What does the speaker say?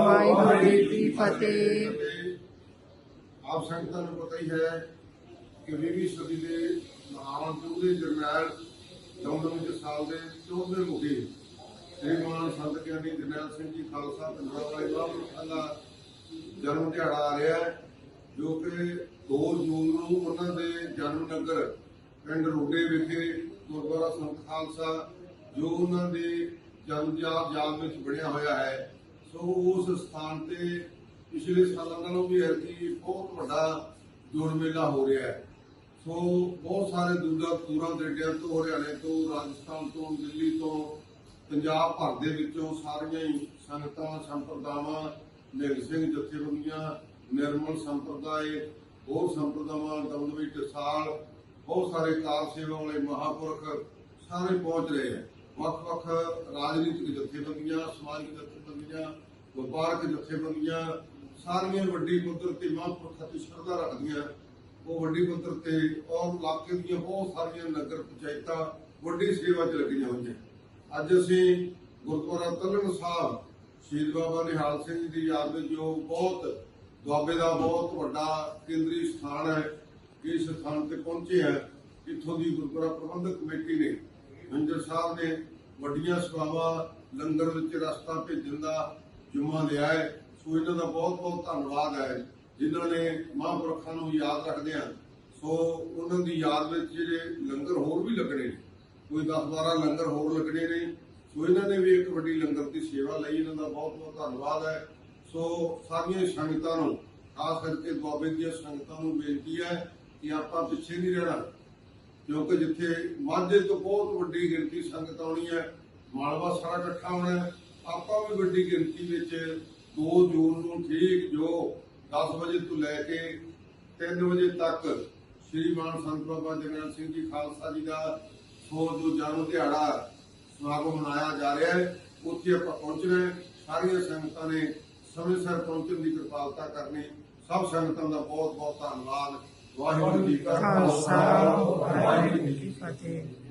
ਵਾਹਿਗੁਰੂ ਜੀ ਕੀ ਫਤਿਹ। ਆਪ ਸੰਗਤਾਂ ਨੂੰ ਪਤਾ ਹੀ ਹੈ ਕਿ 20ਵੀਂ ਸਦੀ ਦੇ ਮਹਾਨ ਯੁੱਗ ਦੇ ਦਰਮਿਆਨ ਦਮਦਮੀ ਸਾਲ ਦੇ 14ਵੇਂ ਮੁਖੀ ਸ੍ਰੀ ਸੰਤ ਗਿਆਨੀ ਜਰਨੈਲ ਸਿੰਘ ਜੀ ਖਾਲਸਾ ਪਿੰਡਰਾ ਵਾਲੇ ਮਹਾਂਪੁਰਖਾਂ ਦਾ ਜਨਮ ਦਿਹਾੜਾ ਆ ਰਿਹਾ ਹੈ ਜੋ ਕਿ 2 ਜੂਨ ਨੂੰ ਉਹਨਾਂ ਦੇ ਜਨਮ ਨਗਰ ਪਿੰਡ ਰੋਡੇ ਵਿਖੇ ਗੁਰਦੁਆਰਾ ਸੰਤ ਖਾਲਸਾ, ਜੋ ਉਹਨਾਂ ਦੇ ਜਨਮ ਯਾਦ ਯਾਦ ਵਿੱਚ ਬਣਿਆ ਹੋਇਆ ਹੈ। ਸੋ ਉਸ ਸਥਾਨ ਤੇ ਪਿਛਲੇ ਸਾਲਾਂ ਨਾਲੋਂ ਵੀ ਐਤਕੀ ਬਹੁਤ ਵੱਡਾ ਜੋੜ ਮੇਲਾ ਹੋ ਰਿਹਾ ਹੈ। ਸੋ ਬਹੁਤ ਸਾਰੇ ਦੂਰਾ ਦੂਰਾਂ ਦੇੜਿਆਂ ਤੋਂ ਹਰਿਆਣੇ ਤੋਂ ਰਾਜਸਥਾਨ ਤੋਂ, ਦਿੱਲੀ ਤੋਂ, ਪੰਜਾਬ ਭਰ ਦੇ ਵਿੱਚੋਂ ਸਾਰੀਆਂ ਹੀ ਸੰਗਤਾਂ, ਸੰਪਰਦਾਵਾਂ ਨਿਰ ਸਿੰਘ ਜਥੇਬੰਦੀਆਂ ਨਿਰਮਲ ਸੰਪਰਦਾਇ, ਹੋਰ ਸੰਪਰਦਾਵਾਂ ਦਮਦਮੀ ਟਸਾਲ ਬਹੁਤ ਸਾਰੇ ਕਾਰ ਸੇਵਾ ਵਾਲੇ ਮਹਾਪੁਰਖ ਸਾਰੇ ਪਹੁੰਚ ਰਹੇ ਹੈ। ਵੱਖ-ਵੱਖ ਰਾਜਨੀਤਿਕ ਜਥੇਬੰਦੀਆਂ, ਸਮਾਜਿਕ ਜਥੇਬੰਦੀਆਂ, ਵਪਾਰਕ ਜਥੇਬੰਦੀਆਂ ਸਾਰੀਆਂ ਵੱਡੀ ਪੱਧਰ ਤੇ ਮਹਾਂਪੁਰਖਾਂ ਤੇ ਸ਼ਰਧਾ ਰੱਖਦੀਆਂ। ਉਹ ਵੱਡੀ ਪੱਧਰ ਤੇ ਔਰ ਇਲਾਕੇ ਦੀਆਂ ਬਹੁਤ ਸਾਰੀਆਂ ਨਗਰ ਪੰਚਾਇਤਾਂ ਵੱਡੀ ਸੇਵਾ 'ਚ ਲੱਗੀਆਂ ਹੋਈਆਂ। ਅੱਜ ਅਸੀਂ ਗੁਰਦੁਆਰਾ ਤਲਣ ਸਾਹਿਬ, ਸ਼ਹੀਦ ਬਾਬਾ ਨਿਹਾਲ ਸਿੰਘ ਜੀ ਦੀ ਯਾਦ ਵਿੱਚ ਜੋ ਬਹੁਤ ਦੁਆਬੇ ਦਾ ਬਹੁਤ ਵੱਡਾ ਕੇਂਦਰੀ ਸਥਾਨ ਹੈ, ਇਸ ਸਥਾਨ ਤੇ ਪਹੁੰਚੇ ਹੈ, ਇੱਥੋਂ ਦੀ ਗੁਰਦੁਆਰਾ ਪ੍ਰਬੰਧਕ ਕਮੇਟੀ ਨੇ। ਮੰਜਰ ਸਾਹਿਬ ਨੇ ਵੱਡੀਆਂ ਸੇਵਾਵਾਂ ਲੰਗਰ ਵਿੱਚ ਰਸਤਾ ਭੇਜਣ ਦਾ ਜੁਮਾ ਲਿਆ ਹੈ। ਸੋ ਇਹਨਾਂ ਦਾ ਬਹੁਤ ਬਹੁਤ ਧੰਨਵਾਦ ਹੈ, ਜਿਨ੍ਹਾਂ ਨੇ ਮਹਾਂਪੁਰਖਾਂ ਨੂੰ ਯਾਦ ਰੱਖਦੇ ਆ ਸੋ ਉਹਨਾਂ ਦੀ ਯਾਦ ਵਿੱਚ ਜਿਹੜੇ ਲੰਗਰ ਹੋਰ ਵੀ ਲੱਗਣੇ ਨੇ, ਕੋਈ 10 12 ਲੰਗਰ ਹੋਰ ਲੱਗਣੇ ਨੇ। ਸੋ ਇਹਨਾਂ ਨੇ ਵੀ ਇੱਕ ਵੱਡੀ ਲੰਗਰ ਦੀ ਸੇਵਾ ਲਈ। ਇਹਨਾਂ ਦਾ ਬਹੁਤ ਬਹੁਤ ਧੰਨਵਾਦ ਹੈ। ਸੋ ਸਾਰੀਆਂ ਸੰਗਤਾਂ ਨੂੰ, ਖਾਸ ਕਰਕੇ ਦੁਆਬੇ ਦੀਆਂ ਸੰਗਤਾਂ ਨੂੰ ਬੇਨਤੀ ਹੈ ਕਿ ਆਪਾਂ ਪਿੱਛੇ ਨਹੀਂ ਰਹਿਣਾ। ਕਿਉਂਕਿ ਜਿੱਥੇ ਮਾਝੇ ਤੋਂ ਬਹੁਤ ਵੱਡੀ ਗਿਣਤੀ ਸੰਗਤ ਆਉਣੀ ਹੈ, ਮਾਲਵਾ ਸਾਰਾ ਇਕੱਠਾ ਹੋਣਾ ਆਪਾਂ ਵੀ ਵੱਡੀ ਗਿਣਤੀ ਵਿੱਚ 2 ਜੂਨ ਨੂੰ ਠੀਕ ਜੋ 10 ਵਜੇ ਤੋਂ ਲੈ ਕੇ 3 ਵਜੇ ਤੱਕ ਸ੍ਰੀ ਮਾਨ ਸੰਤ ਬਾਬਾ ਜਰਨੈਲ ਸਿੰਘ ਜੀ ਖਾਲਸਾ ਜੀ ਦਾ ਸੋ ਜੋ ਜਨਮ ਦਿਹਾੜਾ ਸਮਾਗਮ ਮਨਾਇਆ ਜਾ ਰਿਹਾ ਹੈ, ਉੱਥੇ ਆਪਾਂ ਪਹੁੰਚਣਾ ਸਾਰੀਆਂ ਸੰਗਤਾਂ ਨੇ ਸਮੇਂ ਸਿਰ ਪਹੁੰਚਣ ਦੀ ਕਿਰਪਾਲਤਾ ਕਰਨੀ। ਸਭ ਸੰਗਤਾਂ ਦਾ ਬਹੁਤ ਬਹੁਤ ਧੰਨਵਾਦ। ਵਾਹਿਗੁਰੂ ਜੀ ਕਾ ਖਾਲਸਾ। ਵਾਹਿਗੁਰੂ ਜੀ ਕੀ ਫਤਿਹ।